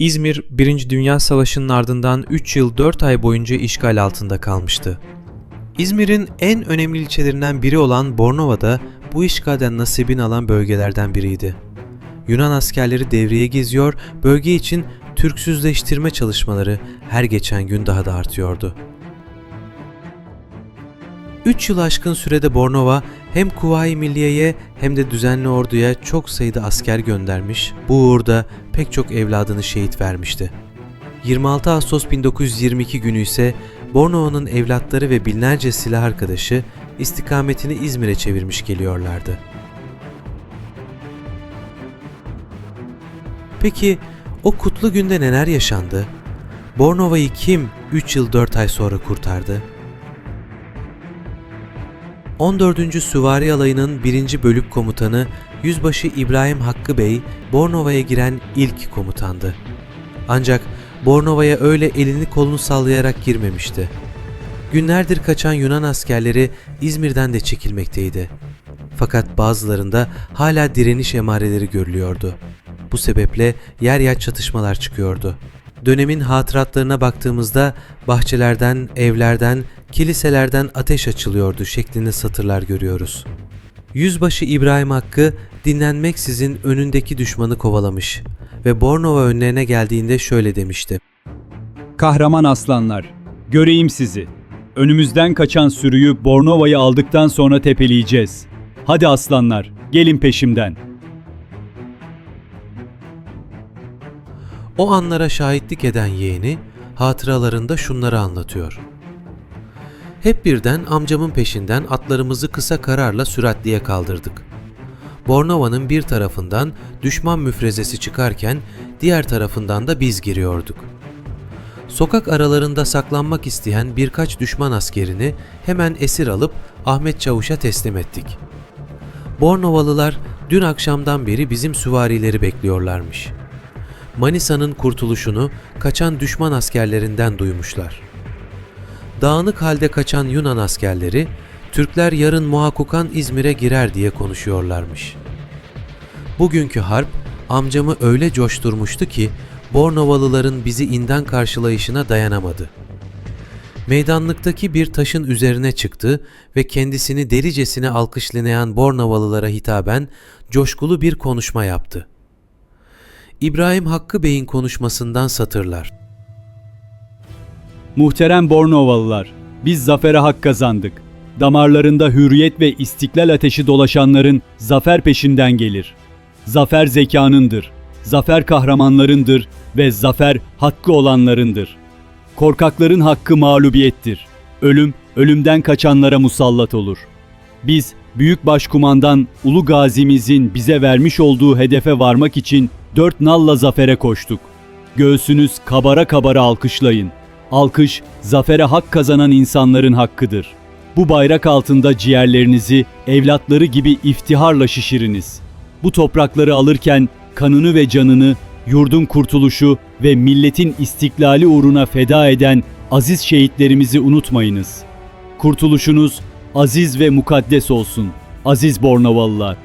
İzmir 1. Dünya Savaşı'nın ardından 3 yıl 4 ay boyunca işgal altında kalmıştı. İzmir'in en önemli ilçelerinden biri olan Bornova'da bu işgalden nasibini alan bölgelerden biriydi. Yunan askerleri devreye geziyor, bölge için Türksüzleştirme çalışmaları her geçen gün daha da artıyordu. 3 yıl aşkın sürede Bornova hem Kuvayi Milliye'ye hem de düzenli orduya çok sayıda asker göndermiş, bu uğurda pek çok evladını şehit vermişti. 26 Ağustos 1922 günü ise Bornova'nın evlatları ve binlerce silah arkadaşı istikametini İzmir'e çevirmiş geliyorlardı. Peki o kutlu günde neler yaşandı? Bornova'yı kim 3 yıl 4 ay sonra kurtardı? 14. Süvari Alayı'nın 1. Bölük Komutanı Yüzbaşı İbrahim Hakkı Bey, Bornova'ya giren ilk komutandı. Ancak Bornova'ya öyle elini kolunu sallayarak girmemişti. Günlerdir kaçan Yunan askerleri İzmir'den de çekilmekteydi. Fakat bazılarında hala direniş emareleri görülüyordu. Bu sebeple yer yer çatışmalar çıkıyordu. Dönemin hatıratlarına baktığımızda bahçelerden, evlerden, kiliselerden ateş açılıyordu şeklinde satırlar görüyoruz. Yüzbaşı İbrahim Hakkı dinlenmeksizin önündeki düşmanı kovalamış ve Bornova önlerine geldiğinde şöyle demişti. Kahraman aslanlar, göreyim sizi. Önümüzden kaçan sürüyü Bornova'yı aldıktan sonra tepeleyeceğiz. Hadi aslanlar, gelin peşimden. O anlara şahitlik eden yeğeni hatıralarında şunları anlatıyor. Hep birden amcamın peşinden atlarımızı kısa kararla süratliye kaldırdık. Bornova'nın bir tarafından düşman müfrezesi çıkarken diğer tarafından da biz giriyorduk. Sokak aralarında saklanmak isteyen birkaç düşman askerini hemen esir alıp Ahmet Çavuş'a teslim ettik. Bornovalılar dün akşamdan beri bizim süvarileri bekliyorlarmış. Manisa'nın kurtuluşunu kaçan düşman askerlerinden duymuşlar. Dağınık halde kaçan Yunan askerleri, Türkler yarın muhakkukan İzmir'e girer diye konuşuyorlarmış. Bugünkü harp amcamı öyle coşturmuştu ki Bornovalıların bizi inden karşılayışına dayanamadı. Meydanlıktaki bir taşın üzerine çıktı ve kendisini delicesine alkışlayan Bornovalılara hitaben coşkulu bir konuşma yaptı. İbrahim Hakkı Bey'in konuşmasından satırlar. Muhterem Bornovalılar, biz zafere hak kazandık. Damarlarında hürriyet ve istiklal ateşi dolaşanların zafer peşinden gelir. Zafer zekanındır, zafer kahramanlarındır ve zafer hakkı olanlarındır. Korkakların hakkı mağlubiyettir. Ölüm, ölümden kaçanlara musallat olur. Biz, Büyük Başkumandan Ulu Gazimizin bize vermiş olduğu hedefe varmak için dört nalla zafere koştuk. Göğsünüz kabara kabara alkışlayın. Alkış, zafere hak kazanan insanların hakkıdır. Bu bayrak altında ciğerlerinizi evlatları gibi iftiharla şişiriniz. Bu toprakları alırken kanını ve canını yurdun kurtuluşu ve milletin istiklali uğruna feda eden aziz şehitlerimizi unutmayınız. Kurtuluşunuz aziz ve mukaddes olsun. Aziz Bornovalılar.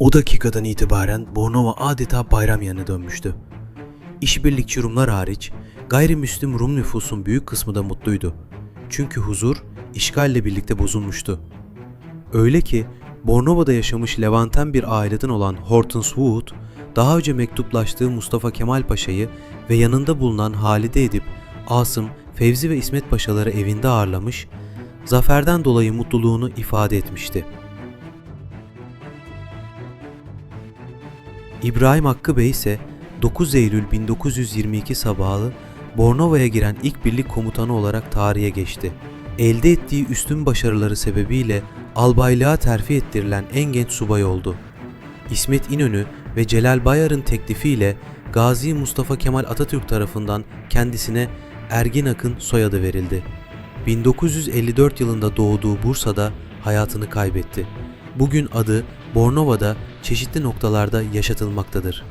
O dakikadan itibaren Bornova adeta bayram yerine dönmüştü. İşbirlikçi Rumlar hariç gayrimüslim Rum nüfusun büyük kısmı da mutluydu. Çünkü huzur işgalle birlikte bozulmuştu. Öyle ki Bornova'da yaşamış Levanten bir aileden olan Hortense Wood, daha önce mektuplaştığı Mustafa Kemal Paşa'yı ve yanında bulunan Halide Edip, Asım, Fevzi ve İsmet Paşaları evinde ağırlamış, zaferden dolayı mutluluğunu ifade etmişti. İbrahim Hakkı Bey ise 9 Eylül 1922 sabahı Bornova'ya giren ilk birlik komutanı olarak tarihe geçti. Elde ettiği üstün başarıları sebebiyle albaylığa terfi ettirilen en genç subay oldu. İsmet İnönü ve Celal Bayar'ın teklifiyle Gazi Mustafa Kemal Atatürk tarafından kendisine Ergin Akın soyadı verildi. 1954 yılında doğduğu Bursa'da hayatını kaybetti. Bugün adı Bornova'da çeşitli noktalarda yaşatılmaktadır.